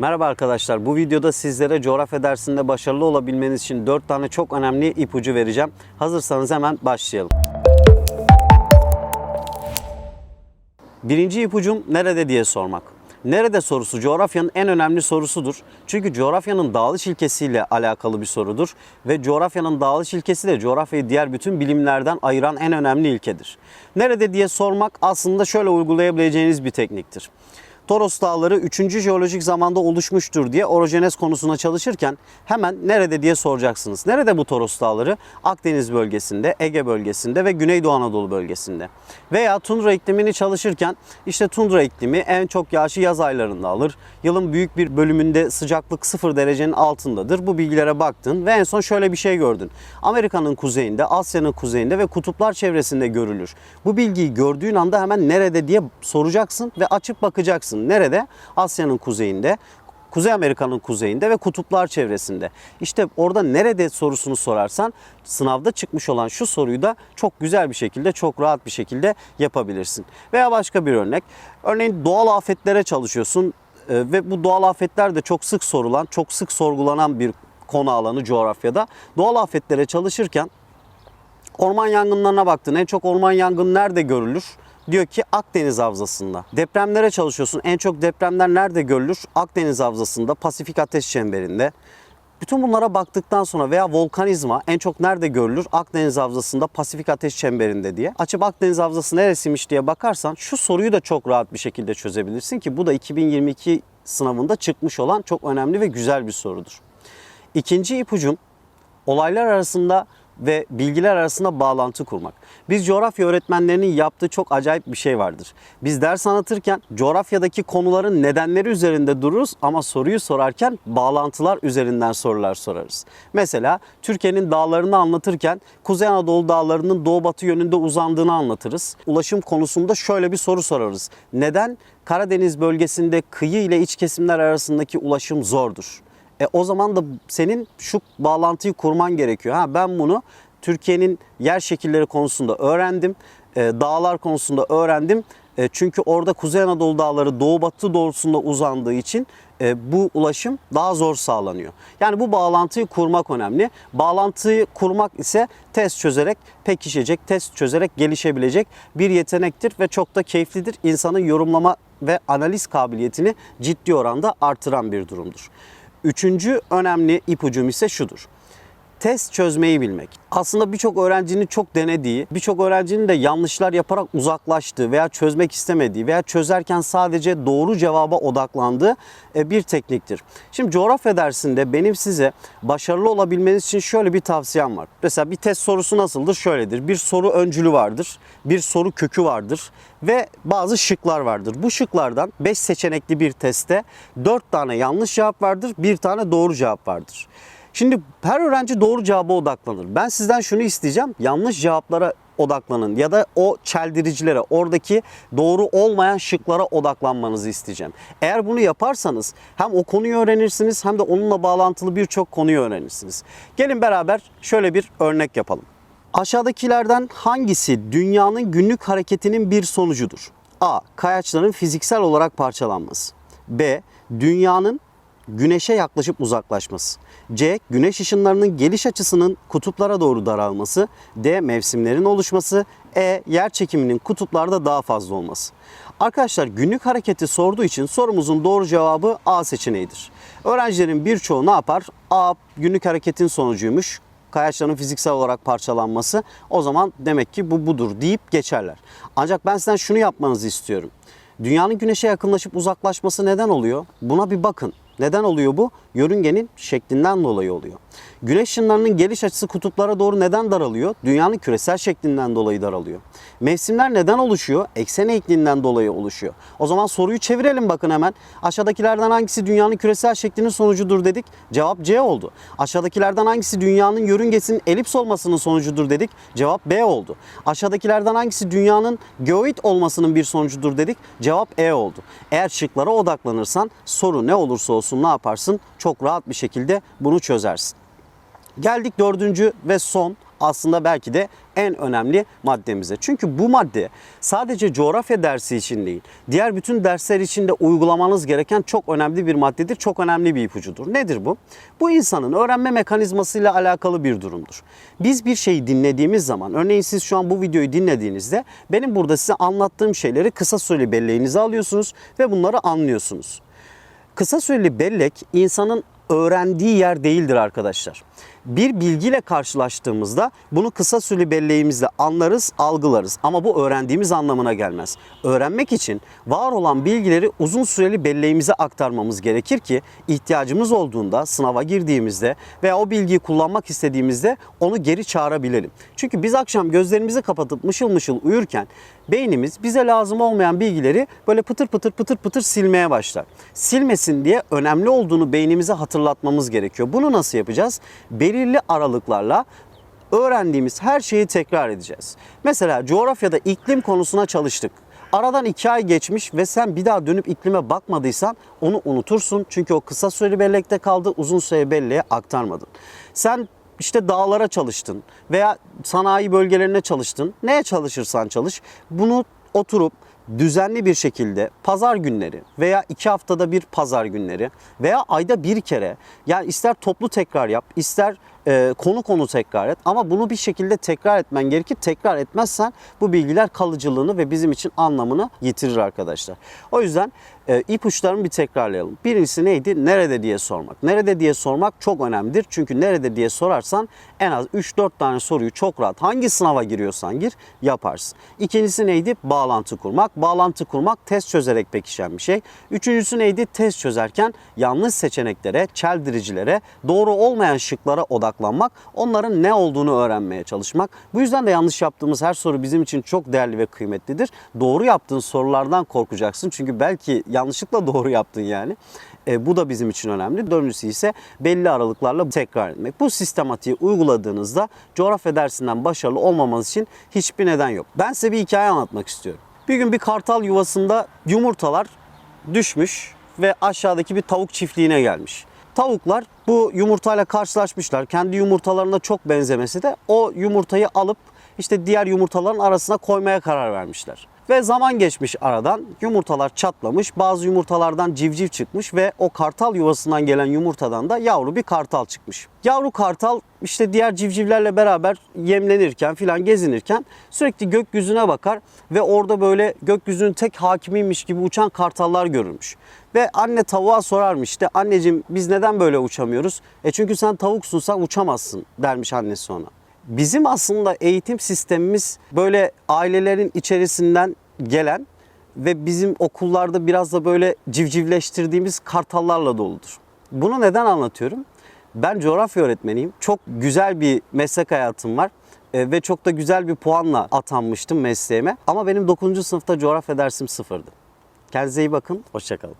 Merhaba arkadaşlar. Bu videoda sizlere coğrafya dersinde başarılı olabilmeniz için 4 tane çok önemli ipucu vereceğim. Hazırsanız hemen başlayalım. Birinci ipucum nerede diye sormak. Nerede sorusu coğrafyanın en önemli sorusudur. Çünkü coğrafyanın dağılış ilkesiyle alakalı bir sorudur ve coğrafyanın dağılış ilkesi de coğrafyayı diğer bütün bilimlerden ayıran en önemli ilkedir. Nerede diye sormak aslında şöyle uygulayabileceğiniz bir tekniktir. Toros Dağları 3. jeolojik zamanda oluşmuştur diye orojenez konusuna çalışırken hemen nerede diye soracaksınız. Nerede bu Toros Dağları? Akdeniz bölgesinde, Ege bölgesinde ve Güneydoğu Anadolu bölgesinde. Veya tundra iklimini çalışırken işte tundra iklimi en çok yağışı yaz aylarında alır. Yılın büyük bir bölümünde sıcaklık 0 derecenin altındadır. Bu bilgilere baktın ve en son şöyle bir şey gördün. Amerika'nın kuzeyinde, Asya'nın kuzeyinde ve kutuplar çevresinde görülür. Bu bilgiyi gördüğün anda hemen nerede diye soracaksın ve açıp bakacaksın. Nerede? Asya'nın kuzeyinde, Kuzey Amerika'nın kuzeyinde ve kutuplar çevresinde. İşte orada nerede sorusunu sorarsan sınavda çıkmış olan şu soruyu da çok güzel bir şekilde, çok rahat bir şekilde yapabilirsin. Veya başka bir örnek. Örneğin doğal afetlere çalışıyorsun e, ve bu doğal afetler de çok sık sorulan, çok sık sorgulanan bir konu alanı coğrafyada. Doğal afetlere çalışırken Orman yangınlarına baktın. En çok orman yangını nerede görülür? Diyor ki Akdeniz Havzası'nda. Depremlere çalışıyorsun. En çok depremler nerede görülür? Akdeniz Havzası'nda, Pasifik Ateş Çemberi'nde. Bütün bunlara baktıktan sonra veya volkanizma en çok nerede görülür? Akdeniz Havzası'nda, Pasifik Ateş Çemberi'nde diye. Açıp Akdeniz Havzası neresiymiş diye bakarsan şu soruyu da çok rahat bir şekilde çözebilirsin ki bu da 2022 sınavında çıkmış olan çok önemli ve güzel bir sorudur. İkinci ipucum olaylar arasında ve bilgiler arasında bağlantı kurmak. Biz coğrafya öğretmenlerinin yaptığı çok acayip bir şey vardır. Biz ders anlatırken coğrafyadaki konuların nedenleri üzerinde dururuz ama soruyu sorarken bağlantılar üzerinden sorular sorarız. Mesela Türkiye'nin dağlarını anlatırken Kuzey Anadolu dağlarının doğu batı yönünde uzandığını anlatırız. Ulaşım konusunda şöyle bir soru sorarız. Neden Karadeniz bölgesinde kıyı ile iç kesimler arasındaki ulaşım zordur? E, o zaman da senin şu bağlantıyı kurman gerekiyor. Ha ben bunu Türkiye'nin yer şekilleri konusunda öğrendim. E, dağlar konusunda öğrendim. E, çünkü orada Kuzey Anadolu dağları doğu batı doğrusunda uzandığı için e, bu ulaşım daha zor sağlanıyor. Yani bu bağlantıyı kurmak önemli. Bağlantıyı kurmak ise test çözerek pekişecek, test çözerek gelişebilecek bir yetenektir ve çok da keyiflidir. İnsanın yorumlama ve analiz kabiliyetini ciddi oranda artıran bir durumdur. Üçüncü önemli ipucum ise şudur. Test çözmeyi bilmek. Aslında birçok öğrencinin çok denediği, birçok öğrencinin de yanlışlar yaparak uzaklaştığı veya çözmek istemediği veya çözerken sadece doğru cevaba odaklandığı e, bir tekniktir. Şimdi coğrafya dersinde benim size başarılı olabilmeniz için şöyle bir tavsiyem var. Mesela bir test sorusu nasıldır? Şöyledir. Bir soru öncülü vardır, bir soru kökü vardır ve bazı şıklar vardır. Bu şıklardan 5 seçenekli bir testte 4 tane yanlış cevap vardır, bir tane doğru cevap vardır. Şimdi her öğrenci doğru cevaba odaklanır. Ben sizden şunu isteyeceğim. Yanlış cevaplara odaklanın ya da o çeldiricilere, oradaki doğru olmayan şıklara odaklanmanızı isteyeceğim. Eğer bunu yaparsanız hem o konuyu öğrenirsiniz hem de onunla bağlantılı birçok konuyu öğrenirsiniz. Gelin beraber şöyle bir örnek yapalım. Aşağıdakilerden hangisi dünyanın günlük hareketinin bir sonucudur? A. Kayaçların fiziksel olarak parçalanması. B. Dünyanın güneşe yaklaşıp uzaklaşması. C. Güneş ışınlarının geliş açısının kutuplara doğru daralması. D. Mevsimlerin oluşması. E. Yer çekiminin kutuplarda daha fazla olması. Arkadaşlar günlük hareketi sorduğu için sorumuzun doğru cevabı A seçeneğidir. Öğrencilerin birçoğu ne yapar? A günlük hareketin sonucuymuş kayaçların fiziksel olarak parçalanması o zaman demek ki bu budur deyip geçerler. Ancak ben sizden şunu yapmanızı istiyorum. Dünyanın güneşe yakınlaşıp uzaklaşması neden oluyor? Buna bir bakın. Neden oluyor bu? Yörüngenin şeklinden dolayı oluyor. Güneş ışınlarının geliş açısı kutuplara doğru neden daralıyor? Dünyanın küresel şeklinden dolayı daralıyor. Mevsimler neden oluşuyor? Eksen eğikliğinden dolayı oluşuyor. O zaman soruyu çevirelim bakın hemen. Aşağıdakilerden hangisi dünyanın küresel şeklinin sonucudur dedik. Cevap C oldu. Aşağıdakilerden hangisi dünyanın yörüngesinin elips olmasının sonucudur dedik. Cevap B oldu. Aşağıdakilerden hangisi dünyanın geoid olmasının bir sonucudur dedik. Cevap E oldu. Eğer şıklara odaklanırsan soru ne olursa olsun ne yaparsın? Çok rahat bir şekilde bunu çözersin. Geldik dördüncü ve son aslında belki de en önemli maddemize. Çünkü bu madde sadece coğrafya dersi için değil, diğer bütün dersler için de uygulamanız gereken çok önemli bir maddedir. Çok önemli bir ipucudur. Nedir bu? Bu insanın öğrenme mekanizmasıyla alakalı bir durumdur. Biz bir şeyi dinlediğimiz zaman, örneğin siz şu an bu videoyu dinlediğinizde benim burada size anlattığım şeyleri kısa süreli belleğinize alıyorsunuz ve bunları anlıyorsunuz. Kısa süreli bellek insanın öğrendiği yer değildir arkadaşlar. Bir bilgiyle karşılaştığımızda bunu kısa süreli belleğimizle anlarız, algılarız ama bu öğrendiğimiz anlamına gelmez. Öğrenmek için var olan bilgileri uzun süreli belleğimize aktarmamız gerekir ki ihtiyacımız olduğunda sınava girdiğimizde veya o bilgiyi kullanmak istediğimizde onu geri çağırabilelim. Çünkü biz akşam gözlerimizi kapatıp mışıl mışıl uyurken beynimiz bize lazım olmayan bilgileri böyle pıtır pıtır pıtır pıtır silmeye başlar. Silmesin diye önemli olduğunu beynimize hatırlatmamız gerekiyor. Bunu nasıl yapacağız? Belirli aralıklarla öğrendiğimiz her şeyi tekrar edeceğiz. Mesela coğrafyada iklim konusuna çalıştık. Aradan iki ay geçmiş ve sen bir daha dönüp iklime bakmadıysan onu unutursun. Çünkü o kısa süreli bellekte kaldı, uzun süreli belleğe aktarmadın. Sen işte dağlara çalıştın veya sanayi bölgelerine çalıştın. Neye çalışırsan çalış. Bunu oturup düzenli bir şekilde pazar günleri veya iki haftada bir pazar günleri veya ayda bir kere yani ister toplu tekrar yap ister e, konu konu tekrar et ama bunu bir şekilde tekrar etmen gerekir. Tekrar etmezsen bu bilgiler kalıcılığını ve bizim için anlamını yitirir arkadaşlar. O yüzden e, ipuçlarını bir tekrarlayalım. Birincisi neydi? Nerede diye sormak. Nerede diye sormak çok önemlidir. Çünkü nerede diye sorarsan en az 3-4 tane soruyu çok rahat hangi sınava giriyorsan gir yaparsın. İkincisi neydi? Bağlantı kurmak. Bağlantı kurmak test çözerek pekişen bir şey. Üçüncüsü neydi? Test çözerken yanlış seçeneklere, çeldiricilere, doğru olmayan şıklara odaklanmak, onların ne olduğunu öğrenmeye çalışmak. Bu yüzden de yanlış yaptığımız her soru bizim için çok değerli ve kıymetlidir. Doğru yaptığın sorulardan korkacaksın. Çünkü belki yanlışlıkla doğru yaptın yani. E, bu da bizim için önemli. Dördüncüsü ise belli aralıklarla tekrar etmek. Bu sistematiği uyguladığınızda coğrafya dersinden başarılı olmamanız için hiçbir neden yok. Ben size bir hikaye anlatmak istiyorum. Bir gün bir kartal yuvasında yumurtalar düşmüş ve aşağıdaki bir tavuk çiftliğine gelmiş. Tavuklar bu yumurtayla karşılaşmışlar. Kendi yumurtalarına çok benzemesi de o yumurtayı alıp işte diğer yumurtaların arasına koymaya karar vermişler. Ve zaman geçmiş aradan yumurtalar çatlamış. Bazı yumurtalardan civciv çıkmış ve o kartal yuvasından gelen yumurtadan da yavru bir kartal çıkmış. Yavru kartal işte diğer civcivlerle beraber yemlenirken filan gezinirken sürekli gökyüzüne bakar ve orada böyle gökyüzünün tek hakimiymiş gibi uçan kartallar görülmüş. Ve anne tavuğa sorarmış işte anneciğim biz neden böyle uçamıyoruz? E çünkü sen tavuksun sen uçamazsın dermiş annesi ona. Bizim aslında eğitim sistemimiz böyle ailelerin içerisinden gelen ve bizim okullarda biraz da böyle civcivleştirdiğimiz kartallarla doludur. Bunu neden anlatıyorum? Ben coğrafya öğretmeniyim. Çok güzel bir meslek hayatım var E, ve çok da güzel bir puanla atanmıştım mesleğime. Ama benim 9. sınıfta coğrafya dersim sıfırdı. Kendinize iyi bakın, hoşçakalın.